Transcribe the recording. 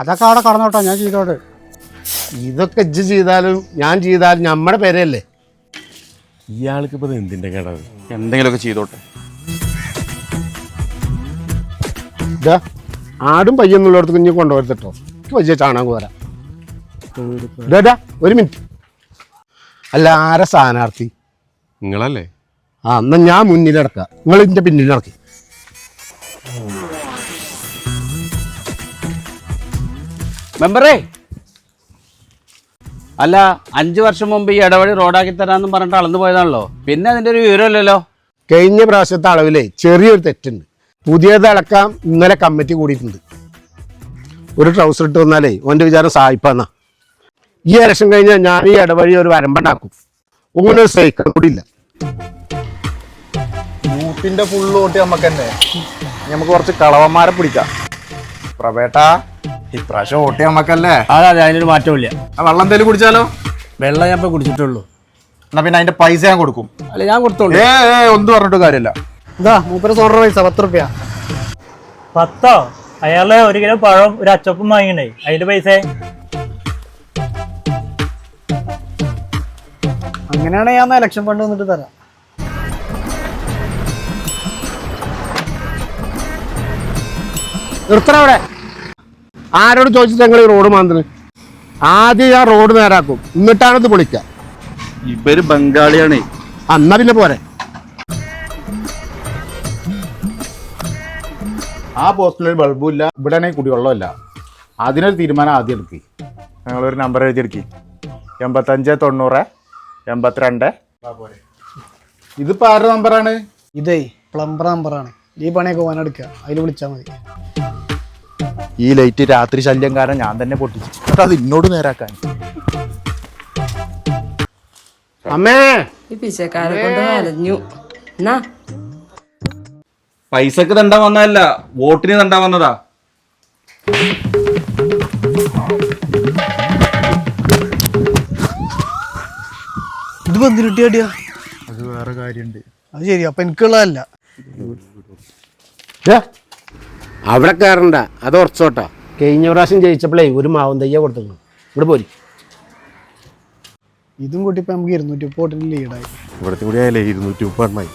അതൊക്കെ അവിടെ കടന്നോട്ടോ ഞാൻ ചെയ്തോട്ട് ഇതൊക്കെ ഇജ്ജ് ചെയ്താലും ഞാൻ ചെയ്താലും നമ്മുടെ പേരല്ലേ? ഇയാൾക്ക് ഇപ്പൊ എന്തിന്റെ കേടത് എന്തെങ്കിലുമൊക്കെ ചെയ്തോട്ടെ. ഇതാ ആടും പയ്യെന്നുള്ളിടത്ത് കുഞ്ഞ് കൊണ്ടുവരുത്തിട്ടോ. എനിക്ക് വലിയ ചാണകം വരാം. ഇതാ ഒരു മിനിറ്റ്. അല്ല ആരെ സ്ഥാനാർത്ഥി? നിങ്ങളല്ലേ? ആ എന്നാ ഞാൻ മുന്നിൽ നടക്കുക നിങ്ങൾ ഇതിന്റെ പിന്നിൽ മെമ്പറേ. അല്ല അഞ്ചു വർഷം മുമ്പ് ഈ ഇടവഴി റോഡാക്കി തരാന്ന് പറഞ്ഞിട്ട് അളന്നു പോയതാണല്ലോ. പിന്നെ അതിന്റെ ഒരു വിവരമില്ലല്ലോ. കഴിഞ്ഞ പ്രാവശ്യത്തെ അളവിലെ ചെറിയൊരു തെറ്റുണ്ട്. പുതിയത് അളക്കാം ഇന്നലെ കമ്മിറ്റി കൂടിയിട്ടുണ്ട്. ഒരു ട്രൗസർ ഇട്ട് വന്നാലേ ഓന്റെ വിചാരം സായിപ്പാന്നാ ഈ ഇലക്ഷൻ കഴിഞ്ഞാൽ ഞാൻ ഈ ഇടവഴി ഒരു വരമ്പണ്ടാക്കും. അങ്ങനെ ഒരു സൈക്കിൾ കൂടി ഇല്ല. യൂത്തിന്റെ ഫുള്ള് ഓട്ടി നമുക്ക് തന്നെ നമുക്ക് കുറച്ച് കളവന്മാരെ പിടിക്കാം. പ്രവേട്ടാ ഇപ്രാവശ്യം ഓട്ടി നമുക്കല്ലേ അതെ അതെ അതിനൊരു മാറ്റമില്ല ആ വെള്ളം എന്തേലും കുടിച്ചാലോ? വെള്ളം ഞാൻ ഇപ്പൊ കുടിച്ചിട്ടുള്ളൂ. എന്നാ പിന്നെ അതിന്റെ പൈസ ഞാൻ കൊടുക്കും. അല്ല ഞാൻ കൊടുത്തോളൂ. ഏ ഏ ഒന്നും പറഞ്ഞിട്ട് കാര്യമില്ല. ഇതാ മൂപ്പര് സോണർ പൈസ പത്ത് റുപ്യ. പത്തോ? അയാൾ ഒരു കിലോ പഴം ഒരു അച്ചപ്പും വാങ്ങിണ്ടേ അതിന്റെ പൈസ? അങ്ങനെയാണെങ്കിൽ ഞാൻ ഇലക്ഷൻ ഫണ്ട് വന്നിട്ട് തരാം. നിർത്തണം അവിടെ. ആരോട് ചോദിച്ചിട്ട് ഞങ്ങൾ റോഡ് മാന്തണ് ആദ്യം ഞാൻ റോഡ് നേരാക്കും. എന്നിട്ടാണ് ഇത് പൊളിക്കുക ഇവർ ബംഗാളിയാണേ. അന്നാ പിന്നെ പോരെ. ആ പോസ്റ്റിൽ ബൾബുമില്ല. ബൾബും ഇല്ല ഇവിടെ ആണെങ്കിൽ കുടിവെള്ളമില്ല. അതിനൊരു തീരുമാനം ആദ്യം എടുക്കി. ഞങ്ങളൊരു നമ്പർ എഴുതിയെടുക്കി. എൺപത്തഞ്ച് തൊണ്ണൂറ് എൺപത്തിരണ്ട്. ഇതിപ്പോ ആരുടെ നമ്പറാണ്? ഇതേ പ്ലംബർ നമ്പറാണ്. ഈ പണിയൊക്കെ വനെടുക്കുക അതിൽ വിളിച്ചാൽ മതി. ഈ ലൈറ്റ് രാത്രി ശല്യം കാരണം ഞാൻ തന്നെ പൊട്ടിച്ചു. എന്നിട്ട് അത് ഇന്നോട് നേരാക്കാൻ. അമ്മേ! ഈ പിച്ചക്കാരെ കൊണ്ട് വലഞ്ഞു. എന്നാ? പൈസക്ക് തണ്ടാ വന്നതല്ല വോട്ടിന് തണ്ടാ വന്നതാ. ഇത് ബന്ധിരിട്ടി അടിയാ? അത് വേറെ കാര്യണ്ട്. അത് ശരി അപ്പൊ എനിക്കുള്ളതല്ല. ദേ, അവിടെ കയറണ്ട. അത് ഉറച്ചോട്ടാ. കഴിഞ്ഞ പ്രാവശ്യം ജയിച്ചപ്പോഴേ ഒരു മാവും തയ്യ കൊടുത്തു. ഇവിടെ പോരി. ഇതും കൂട്ടി ഇപ്പം നമുക്ക് ഇരുന്നൂറ്റി മുപ്പത് ലീഡായി ഇവിടുത്തെ കൂടി ആയാലേ ഇരുന്നൂറ്റി മുപ്പത് എണ്ണമായി